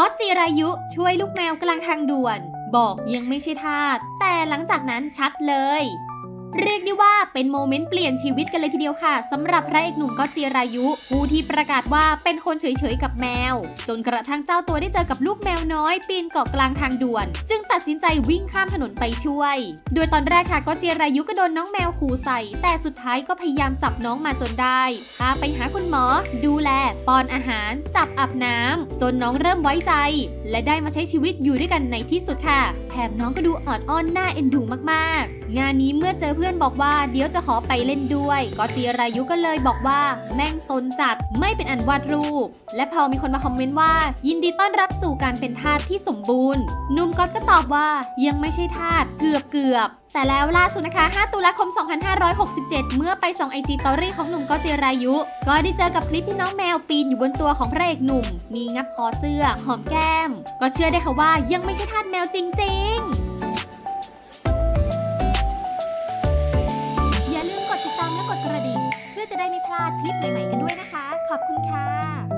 ก็จิรายุช่วยลูกแมวกลางทางด่วน บอกยังไม่ใช่ทาสแต่หลังจากนั้นชัดเลย เรียกได้ว่าเป็นโมเมนต์เปลี่ยนชีวิตกันเลยทีเดียวค่ะสำหรับพระเอกหนุ่มก็จิรายุ ผู้ที่ประกาศว่าเป็นคนเฉยๆกับแมว จนกระทั่งเจ้าตัวได้เจอกับลูกแมวน้อย ปีนเกาะกลางทางด่วน จึงตัดสินใจวิ่งข้ามถนนไปช่วย โดยตอนแรกค่ะก็จิรายุก็โดนน้องแมวขู่ใส่ แต่สุดท้ายก็พยายามจับน้องมาจนได้พาไปหาคุณหมอ ดูแลป้อนอาหาร จับอาบน้ำจนน้องเริ่มไว้ใจ และได้มาใช้ชีวิตอยู่ด้วยกันในที่สุดค่ะแถมน้องก็ดูออดอ้อนน่าเอ็นดูมากๆ งานนี้เมื่อเจอเพื่อนบอกว่าเดี๋ยวจะขอไปเล่นด้วย ก็จิรายุก็เลยบอกว่า แม่งซนจัดไม่เป็นอันวาดรูป และพอมีคนมาคอมเมนต์ว่า ยินดีต้อนรับสู่การเป็นทาสที่สมบูรณ์นุ่มก๊อตก็ตอบว่ายังไม่ใช่ทาสเกือบเกือบๆแต่แล้วล่าสุดนะคะ 5 ตุลาคม 2567 เมื่อไปส่องไอจีตอรี่ของหนุ่มก๊อตจิรายุ ก็ได้เจอกับคลิปที่น้องแมวปีนอยู่บนตัวของพระเอกหนุ่ม มีงับคอเสื้อ หอมแก้ม ก็เชื่อได้ค่ะว่ายังไม่ใช่ทาสแมวจริง ๆ จะได้ไม่พลาดคลิปใหม่ๆกันด้วยนะคะ ขอบคุณค่ะ